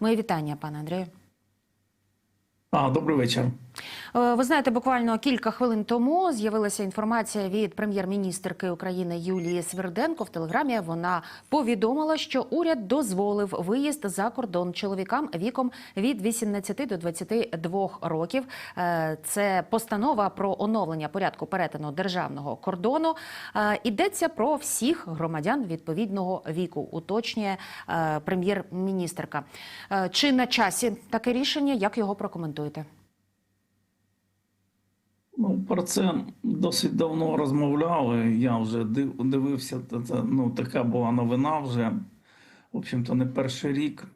Мої вітання, пане Андрію. А, добрий вечір. Е, Ви знаєте, буквально кілька хвилин тому з'явилася інформація від прем'єр-міністрки України Юлії Сверденко. В телеграмі вона повідомила, що уряд дозволив виїзд за кордон чоловікам віком від 18 до 22 років. Е, Це постанова про оновлення порядку перетину державного кордону. Е, Йдеться про всіх громадян відповідного віку. Уточнює прем'єр-міністрка. Е, Чи на часі таке рішення? Як його прокоментуєте? Ну, про це досить давно розмовляли. Я вже див- дивився. та, Ну, така була новина вже. В общем-то, не перший рік.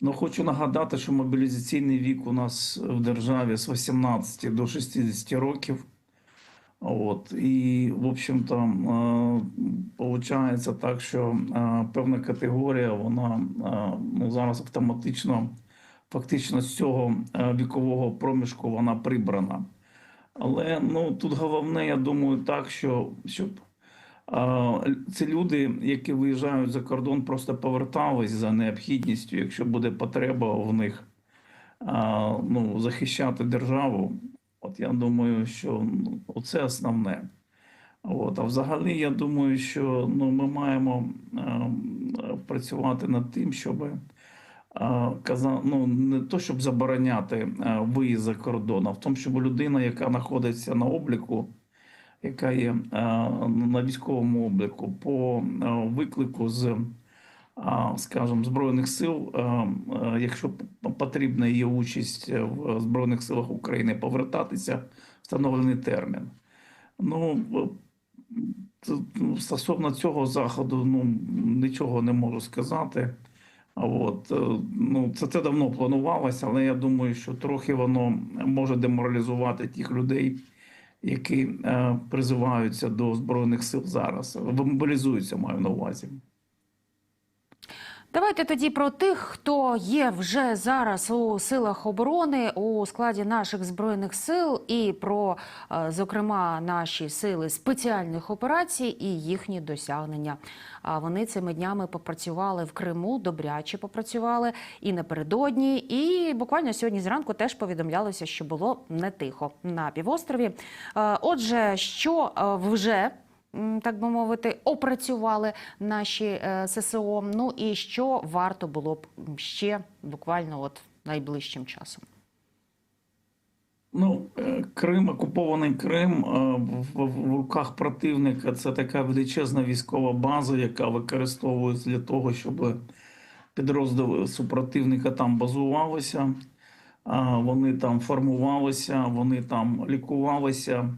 Ну, хочу нагадати, що мобілізаційний вік у нас в державі з 18 до 60 років. От, і, в общем-то, виходить так, що е, певна категорія, вона е, ну, зараз автоматично, фактично з цього е, вікового проміжку вона прибрана. Але ну тут головне, я думаю, так, що щоб а, ці люди, які виїжджають за кордон, просто повертались за необхідністю, якщо буде потреба в них а, ну, захищати державу. От я думаю, що ну, це основне. От, а взагалі, я думаю, що ну, ми маємо а, працювати над тим, щоб а, каза- ну, не то, щоб забороняти виїзд за кордон, а в тому, щоб людина, яка знаходиться на обліку, яка є на військовому обліку, по виклику з, а, скажімо, Збройних сил, якщо потрібна її участь в Збройних силах України, повертатися встановлений термін. Ну, ну, стосовно цього заходу, ну нічого не можу сказати. От, е, ну, це, це давно планувалося, але я думаю, що трохи воно може деморалізувати тих людей, які е, призиваються до Збройних сил зараз. Мобілізуються, маю на увазі. Давайте тоді про тих, хто є вже зараз у силах оборони у складі наших збройних сил, і про е, зокрема наші сили спеціальних операцій і їхні досягнення. А вони цими днями попрацювали в Криму, добряче попрацювали і напередодні. І буквально сьогодні зранку теж повідомлялося, що було не тихо на півострові. Е, Отже, що е, вже так би мовити, опрацювали наші е, ССО. Ну і що варто було б ще буквально от найближчим часом. Ну, е, Крим, окупований Крим е, в, руках противника це така величезна військова база, яка використовується для того, щоб підрозділи супротивника там базувалися, вони там формувалися, вони там лікувалися.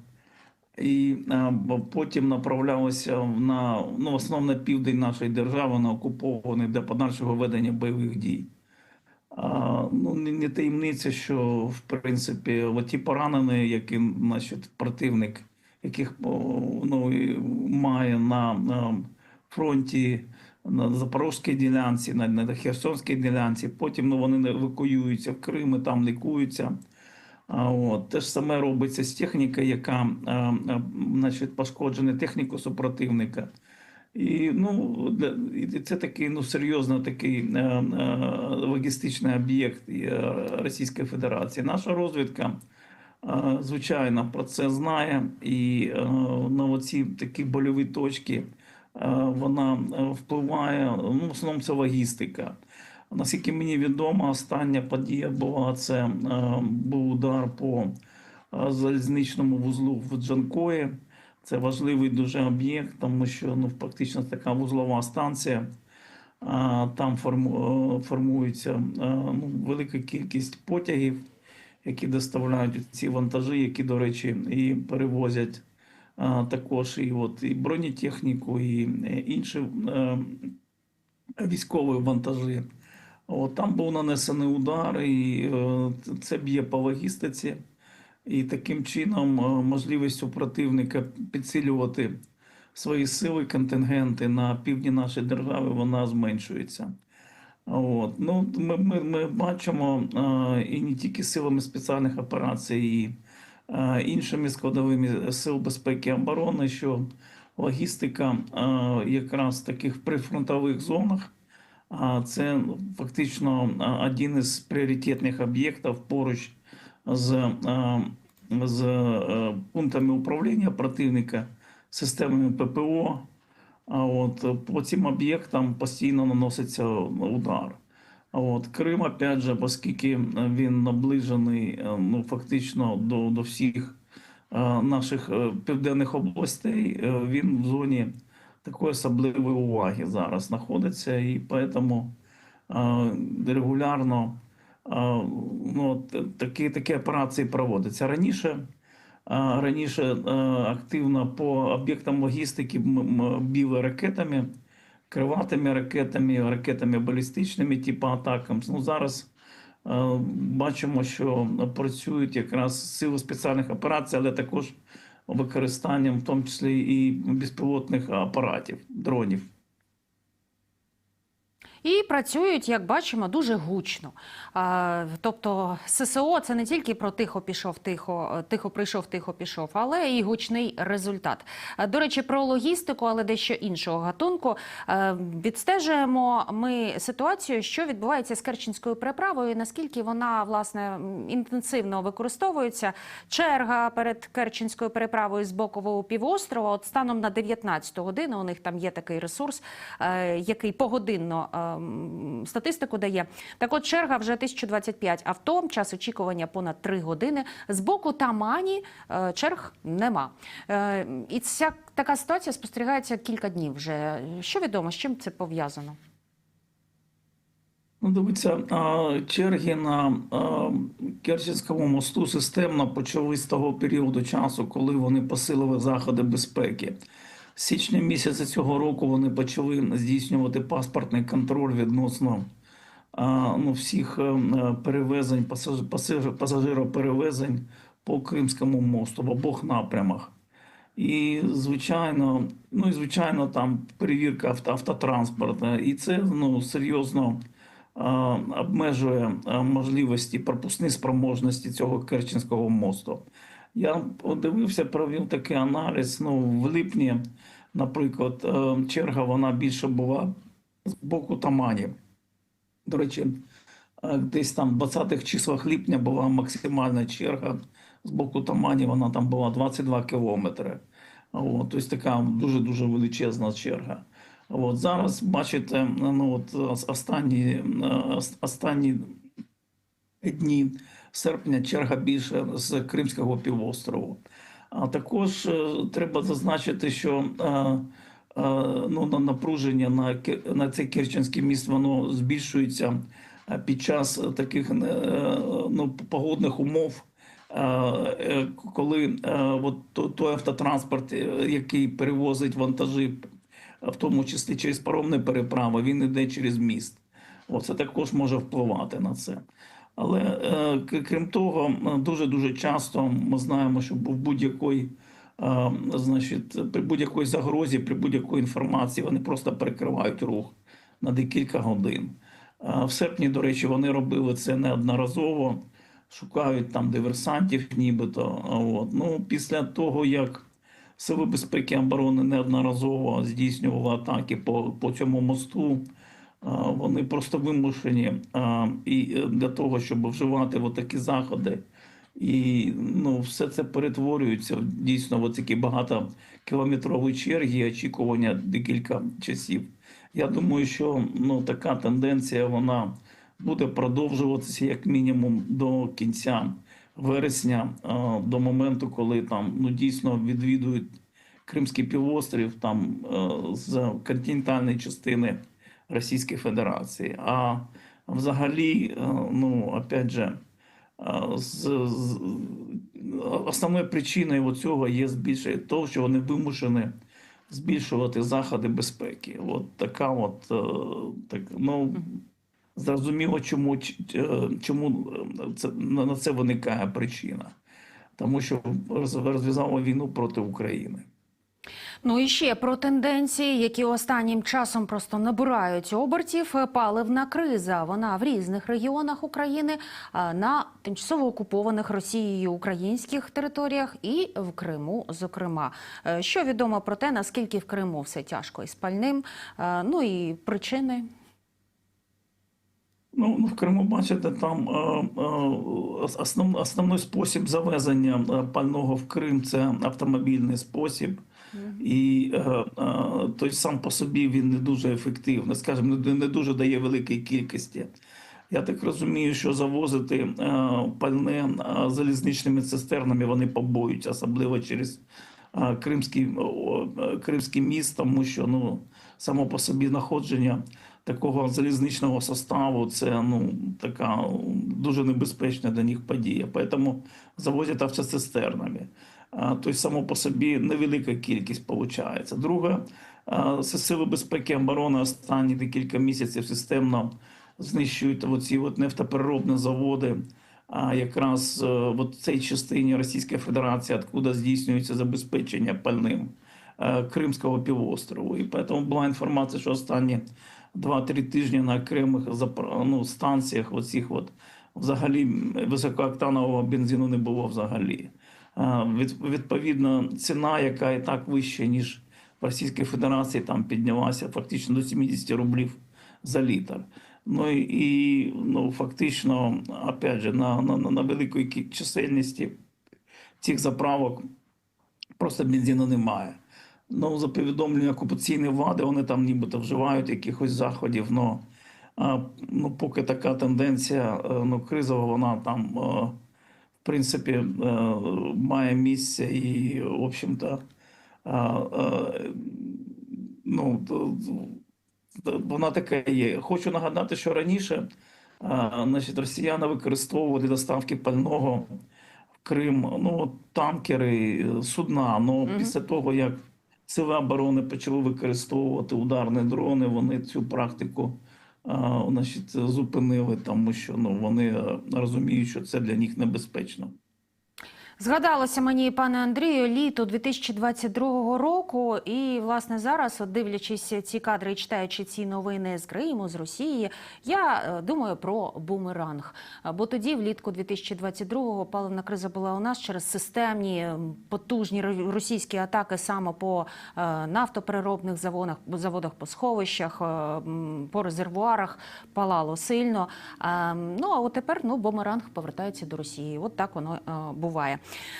І е, потім направлялися на ну, в основно на південь нашої держави, на окупований для подальшого ведення бойових дій. А, ну, не, не таємниця, що в принципі ті поранені, які значить, противник, яких ну, має на, на фронті на Запорізькій ділянці, на, на Херсонській ділянці, потім ну, вони евакуюються в Крим і там лікуються. От. Те ж саме робиться з технікою, яка значить, пошкоджена техніку супротивника. І, ну, це такий ну, серйозно такий логістичний об'єкт Російської Федерації. Наша розвідка, звичайно, про це знає, і на оці такі больові точки вона впливає. Ну, в основному це логістика. Наскільки мені відомо, остання подія була це е, був удар по е, залізничному вузлу в Джанкої. Це важливий дуже об'єкт, тому що ну, фактично така вузлова станція. Там е, формується е, ну, велика кількість потягів, які доставляють ці вантажі, які, до речі, і перевозять також і, от, і бронетехніку, і інші військові вантажі. От, там був нанесений удар, і е, це б'є по логістиці. І таким чином е, можливість у противника підсилювати свої сили, контингенти на півдні нашої держави, вона зменшується. От. Ну, ми, ми, ми бачимо е, і не тільки силами спеціальних операцій, і іншими складовими сил безпеки і оборони, що логістика якраз в таких прифронтових зонах це фактично один із пріоритетних об'єктів поруч з, з е, пунктами управління противника, системами ППО. А от по цим об'єктам постійно наноситься удар. А от Крим, опять же, оскільки він наближений е, ну, фактично до, до всіх е, наших південних областей, він в зоні такої особливої уваги зараз знаходиться, і тому регулярно ну, такі, такі операції проводяться. Раніше, раніше активно по об'єктам логістики м- ракетами, криватими ракетами, ракетами балістичними, типу атакам. Ну, зараз бачимо, що працюють якраз сили спеціальних операцій, але також використанням, в тому числі і безпілотних апаратів, дронів. І працюють, як бачимо, дуже гучно. Тобто ССО це не тільки про тихо пішов, тихо, тихо прийшов, тихо пішов, але і гучний результат. До речі, про логістику, але дещо іншого гатунку. Відстежуємо ми ситуацію, що відбувається з Керченською переправою, наскільки вона власне інтенсивно використовується. Черга перед Керченською переправою з бокового півострова. От станом на 19 годину у них там є такий ресурс, е, який погодинно е, статистику дає. Так от черга вже 1025 авто, час очікування понад 3 години. З боку Тамані е, черг нема. Е, І ця така ситуація спостерігається кілька днів вже. Що відомо, з чим це пов'язано? Ну, дивіться, черги на Керченському мосту системно почались з того періоду часу, коли вони посилили заходи безпеки. Січня місяця цього року вони почали здійснювати паспортний контроль відносно ну, всіх е, перевезень, пасаж- пасаж- пасажироперевезень по Кримському мосту в обох напрямах. І звичайно, ну і звичайно, там перевірка авто, автотранспорту. І це ну, серйозно е, обмежує е, можливості пропускні спроможності цього Керченського мосту. Я подивився, провів такий аналіз. Ну, в липні, наприклад, е, черга вона більше була з боку Тамані. До речі, е, десь там в 20-х числах липня була максимальна черга з боку Тамані, вона там була 22 кілометри. От, тобто така дуже-дуже величезна черга. От, зараз, бачите, ну, от, останні, е, останні дні серпня черга більше з Кримського півострову. А також е, треба зазначити, що е, е, ну, на напруження на, на цей Керченський міст воно збільшується під час таких ну, погодних умов. Коли от той автотранспорт, який перевозить вантажі, в тому числі через паромні переправи, він йде через міст. Оце також може впливати на це. Але е, крім того, дуже дуже часто ми знаємо, що в будь-якої, е, значить, при будь-якої загрозі, при будь-якої інформації вони просто перекривають рух на декілька годин. Е, В серпні, до речі, вони робили це неодноразово, шукають там диверсантів, нібито. От. Ну, після того, як Сили безпеки оборони неодноразово здійснювали атаки по, по цьому мосту. Вони просто вимушені і е, для того, щоб вживати такі заходи. І ну, все це перетворюється в дійсно в такі багатокілометрові черги, очікування декілька часів. Я думаю, що ну, така тенденція вона буде продовжуватися як мінімум до кінця вересня, до моменту, коли там ну, дійсно відвідують Кримський півострів там е, з континентальної частини Російської Федерації. А взагалі, е, ну, опять же, е, з, з, основною причиною цього є збільшення того, що вони вимушені збільшувати заходи безпеки. От така от е, так, ну, зрозуміло, чому, чому це, на це виникає причина. Тому що роз- розв'язали війну проти України. Ну і ще про тенденції, які останнім часом просто набирають обертів. Паливна криза. Вона в різних регіонах України на тимчасово окупованих Росією українських територіях і в Криму. Зокрема, Е, що відомо про те, наскільки в Криму все тяжко із пальним, Е, ну і причини. Ну, ну, в Криму, бачите, там е, основ, основний спосіб завезення пального в Крим це автомобільний спосіб. І е, е, той сам по собі він не дуже ефективний, скажімо, не, дуже дає великої кількості. Я так розумію, що завозити е, пальне залізничними цистернами вони побоюють, особливо через Кримський, Кримський міст, тому що ну, само по собі знаходження такого залізничного составу це ну, така дуже небезпечна для них подія. Тому завозять автоцистернами. А, Тобто, само по собі невелика кількість виходить. Друге, сили безпеки оборони останні декілька місяців системно знищують оці от нефтопереробні заводи. А якраз е, в цій частині Російської Федерації, откуда здійснюється забезпечення пальним е, Кримського півострову. І тому була інформація, що останні 2-3 тижні на окремих ну, станціях оцих от взагалі високооктанового бензину не було взагалі. Від- Відповідно, ціна, яка і так вища, ніж в Російській Федерації, там піднялася фактично до 70 рублів за літр. Ну і, ну, фактично, опять же, на, на, на великій чисельності цих заправок просто бензину немає. Ну, за повідомленням окупаційної влади, вони там нібито вживають якихось заходів. Но, а, ну, поки така тенденція е, ну, кризова, вона там, е, принципі, е, має місце і, в общем-то, е, ну, то- то вона така є. Хочу нагадати, що раніше значить, росіяни використовували доставки пального в Крим ну, танкери, е, судна. Ну, Мгм. після того, як сили оборони почали використовувати ударні дрони, вони цю практику значить, зупинили, тому що ну, вони е, розуміють, що це для них небезпечно. Згадалося мені, пане Андрію, літо 2022 року, і власне зараз, от дивлячись ці кадри і читаючи ці новини з Криму, з Росії, я е, думаю про бумеранг. Бо тоді, влітку 2022-го, паливна криза була у нас через системні потужні ро- російські атаки саме по е, нафтопереробних заводах, заводах по сховищах, е, по резервуарах палало сильно. Ну а от тепер ну бумеранг повертається до Росії. От так воно буває.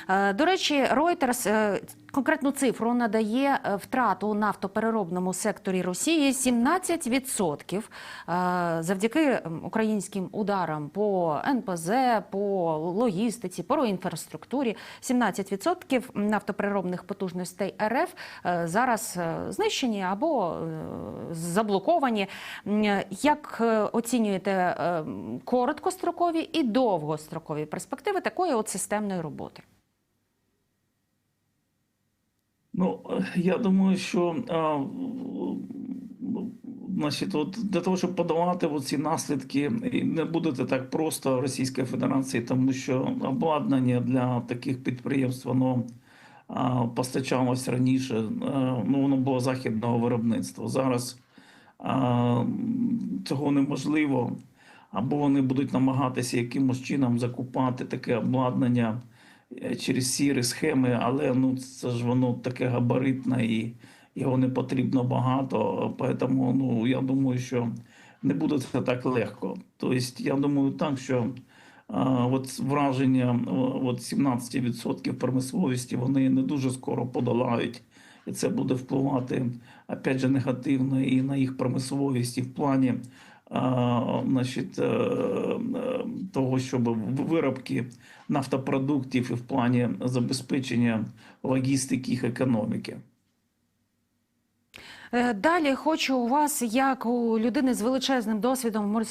Е, До речі, Reuters е, конкретну цифру надає е, втрату у нафтопереробному секторі Росії 17% е, завдяки українським ударам по НПЗ, по логістиці, по інфраструктурі. 17% нафтопереробних потужностей РФ зараз знищені або заблоковані. Як оцінюєте короткострокові і довгострокові перспективи такої от системної роботи? Ну, е, я думаю, що а, значить, от для того, щоб подолати ці наслідки, не буде так просто Російської Федерації, тому що обладнання для таких підприємств воно а, постачалось раніше. е, Ну, воно було західного виробництва. Зараз а, цього неможливо. Або вони будуть намагатися якимось чином закупати таке обладнання е, через сірі схеми, але ну це ж воно таке габаритне і його не потрібно багато. Тому ну я думаю, що не буде це так легко. Тобто, я думаю, так що а, от враження от 17% промисловості вони не дуже скоро подолають. І це буде впливати опять же негативно і на їх промисловість, і в плані значить, е, е, того, щоб виробки нафтопродуктів і в плані забезпечення логістики їх економіки. Е, Далі хочу у вас, як у людини з величезним досвідом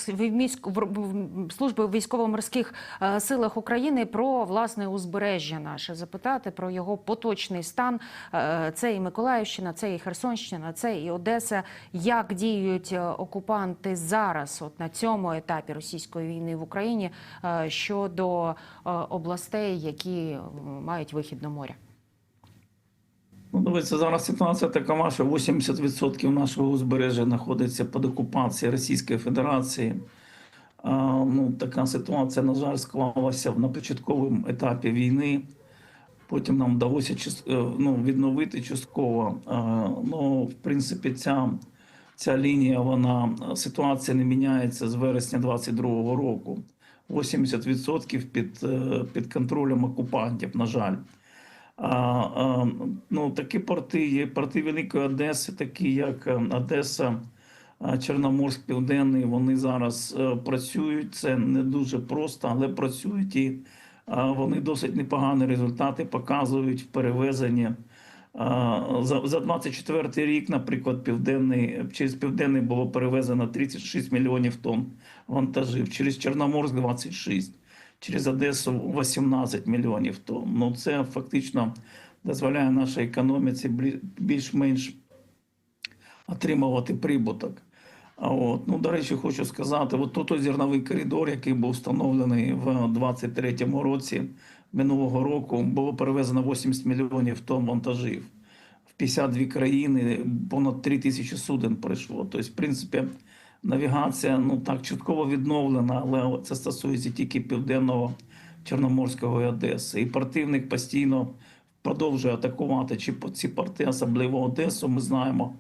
в служби військово-морських е, силах України, про власне узбережжя наше запитати про його поточний стан. Е, Це і Миколаївщина, це і Херсонщина, це і Одеса. Як діють окупанти зараз, от на цьому етапі російської війни в Україні щодо областей, які мають вихід до моря? Ну, дивіться, зараз ситуація така, що 80% нашого узбережжя знаходиться під окупацією Російської Федерації. А, ну, така ситуація, на жаль, склалася на початковому етапі війни. Потім нам вдалося е, ну, відновити частково. Ну, в принципі, ця ця лінія, вона ситуація не міняється з вересня 22-го року. 80% під, е, під контролем окупантів, на жаль. А, а, ну, такі порти є порти Великої Одеси, такі як е, Одеса, Чорноморськ Південний. Вони зараз е, працюють. Це не дуже просто, але працюють і вони досить непогані результати показують в перевезенні. За, за 24 рік, наприклад, південний через південний було перевезено 36 мільйонів тонн вантажів, через Чорноморськ 26 через Одесу 18 мільйонів тонн. Ну це фактично дозволяє нашій економіці більш-менш отримувати прибуток. А от, ну, до речі, хочу сказати, от тут зерновий коридор, який був встановлений в 23-му році минулого року, було перевезено 80 мільйонів тонн вантажів. В 52 країни понад 3 тисячі суден прийшло. Тобто, в принципі, навігація ну так чутково відновлена, але це стосується тільки південного Чорноморського і Одеси. І противник постійно продовжує атакувати чи по ці порти, особливо Одесу. Ми знаємо,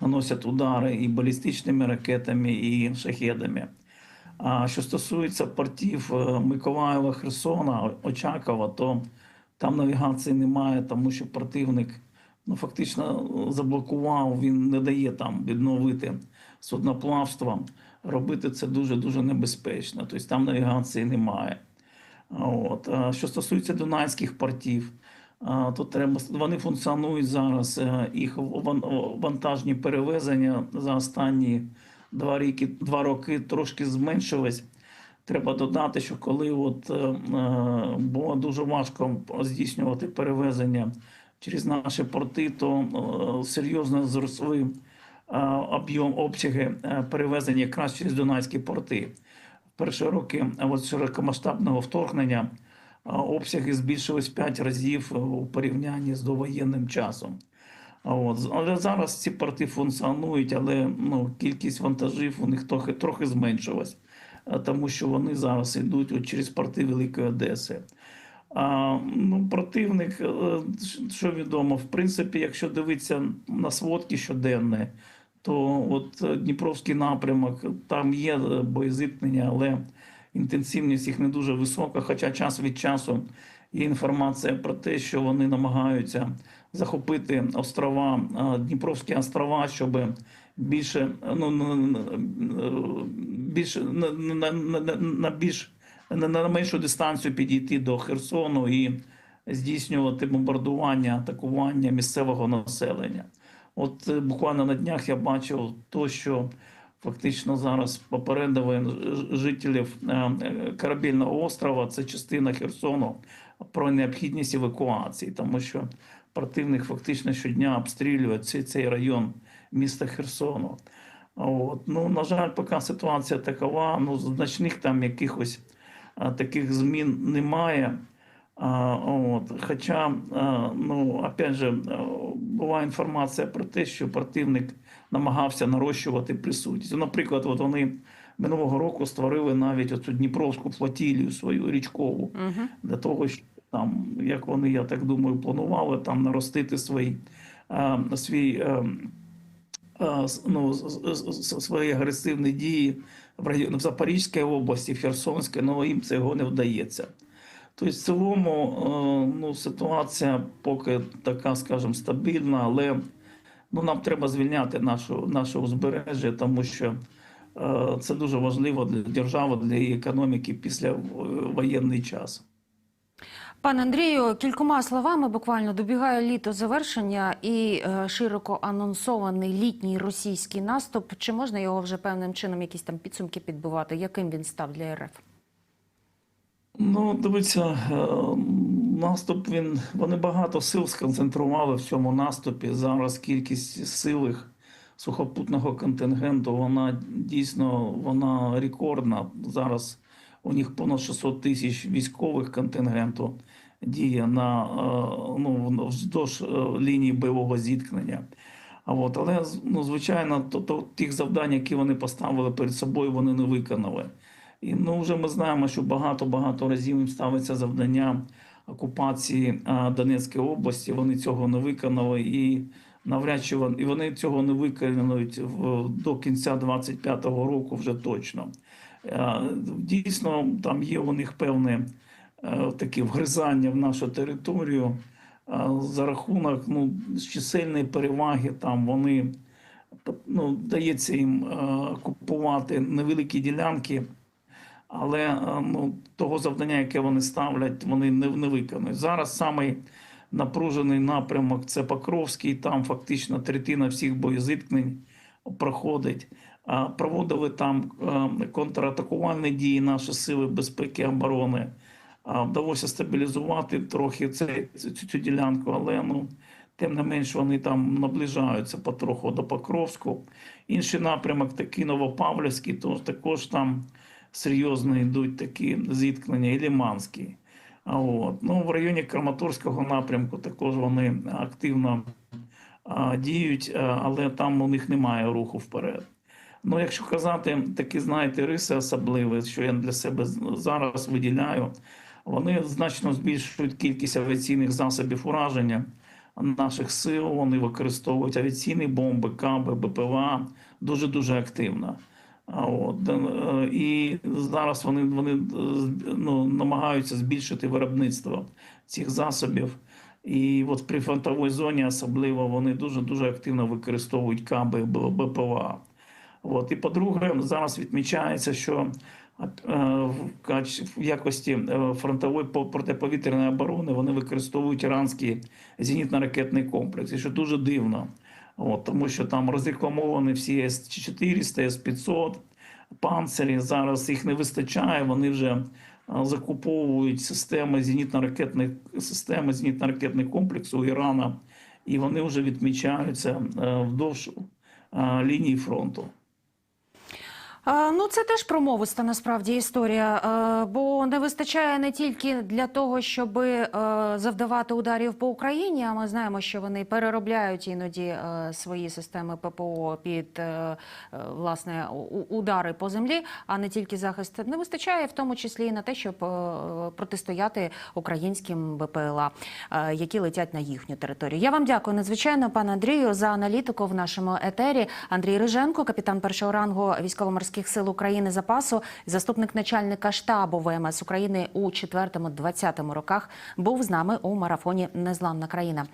наносять удари і балістичними ракетами, і шахедами. А що стосується портів е, Миколаєва, Херсона, Очакова, то там навігації немає, тому що противник ну, фактично заблокував, він не дає там відновити судноплавство. Робити це дуже дуже небезпечно. Тобто там навігації немає. От. Що стосується дунайських портів, то треба вони функціонують зараз. е, Їх вантажні перевезення за останні два роки, два роки трошки зменшились. Треба додати, що коли от, е, е, було дуже важко здійснювати перевезення через наші порти, то серйозно зросли об'єм обсяги е, перевезення якраз через Дунайські порти. В перші роки е, от широкомасштабного вторгнення е, обсяги збільшились 5 разів у порівнянні з довоєнним часом. От. Але зараз ці порти функціонують, але ну, кількість вантажів у них трохи, трохи зменшилась, тому що вони зараз йдуть от через порти Великої Одеси. А, ну, противник, що відомо, в принципі, якщо дивитися на сводки щоденні, то от е, Дніпровський напрямок, там є е, боєзіткнення, але інтенсивність їх не дуже висока. Хоча час від часу є інформація про те, що вони намагаються захопити острова, е, Дніпровські острова, щоб більше ну, більше на, на, на, на більш на, на меншу дистанцію підійти до Херсону і здійснювати бомбардування, атакування місцевого населення. От е, буквально на днях я бачив то, що фактично зараз попередили жителів е, е, Корабельного острова, це частина Херсону, про необхідність евакуації, тому що противник фактично щодня обстрілює цей, цей район міста Херсону. От. Ну, на жаль, поки ситуація такова, ну, значних там якихось таких змін немає. От. Хоча, ну, опять же, була інформація про те, що противник намагався нарощувати присутність. Ну, Наприклад, от вони минулого року створили навіть оцю Дніпровську флотілію свою річкову Угу. для того, щоб там, як вони, я так думаю, планували там наростити свій, свій е, а, ну, свої агресивні дії в в Запорізькій області, в Херсонській, але їм цього не вдається. Тобто, в цілому, е, ну, ситуація поки така, скажімо, стабільна, але ну, нам треба звільняти нашу, наше узбережжя, тому що е, це дуже важливо для держави, для її економіки після е, воєнний час. Пане Андрію, кількома словами буквально добігає літо завершення і широко анонсований літній російський наступ. Чи можна його вже певним чином якісь там підсумки підбивати? Яким він став для РФ? Ну, дивіться, е, наступ він вони багато сил сконцентрували в цьому наступі. Зараз кількість сил сухопутного контингенту вона дійсно вона рекордна. Зараз у них понад 600 тисяч військових контингенту діє на е, ну, вздовж е, лінії бойового зіткнення. А от, але ну, звичайно, то, то тих завдань, які вони поставили перед собою, вони не виконали. І ну, вже ми знаємо, що багато-багато разів їм ставиться завдання окупації а, Донецької області. Вони цього не виконали. І навряд чи вони, і вони цього не виконують в, до кінця 25-го року вже точно. Дійсно, там є у них певне е, такі вгризання в нашу територію за рахунок ну, чисельної переваги. Там вони ну, вдається їм е, купувати невеликі ділянки, але е, ну, того завдання, яке вони ставлять, вони не, не виконують. Зараз самий напружений напрямок це Покровський, там фактично третина всіх боєзіткнень проходить. Проводили там е, контратакувальні дії наші сили безпеки оборони. Вдалося стабілізувати трохи це, цю, цю ділянку, але ну, тим не менш вони там наближаються потроху до Покровську. Інший напрямок такий Новопавлівський, то також там серйозно йдуть такі зіткнення, і Ліманський. От. Ну, в районі Краматорського напрямку також вони активно а, діють, але там у них немає руху вперед. Ну, якщо казати такі, знаєте, риси особливі, що я для себе зараз виділяю, вони значно збільшують кількість авіаційних засобів ураження наших сил. Вони використовують авіаційні бомби, каби, БПЛА дуже дуже активно. А от е, і зараз вони, вони е, ну, намагаються збільшити виробництво цих засобів. І от при фронтовій зоні особливо вони дуже дуже активно використовують каби БПЛА. От. І по-друге, зараз відмічається, що е, в якості фронтової по- протиповітряної оборони вони використовують іранський зенітно-ракетний комплекс. І що дуже дивно, От, тому що там розрекламовані всі С-400, С-500, панцирі. Зараз їх не вистачає. Вони вже е, закуповують системи зенітно-ракетних системи зенітно-ракетних комплексу Ірана, і вони вже відмічаються е, вдовж е, лінії фронту. Ну, це теж промовиста насправді історія, е, бо не вистачає не тільки для того, щоб е, завдавати ударів по Україні. А ми знаємо, що вони переробляють іноді е, свої системи ППО під власне удари по землі, а не тільки захист. Не вистачає в тому числі і на те, щоб протистояти українським БПЛА, які летять на їхню територію. Я вам дякую надзвичайно, пане Андрію, за аналітику в нашому етері. Андрій Риженко, капітан першого рангу військово-морських сил України запасу, заступник начальника штабу ВМС України у 4-20 роках, був з нами у марафоні Незламна країна.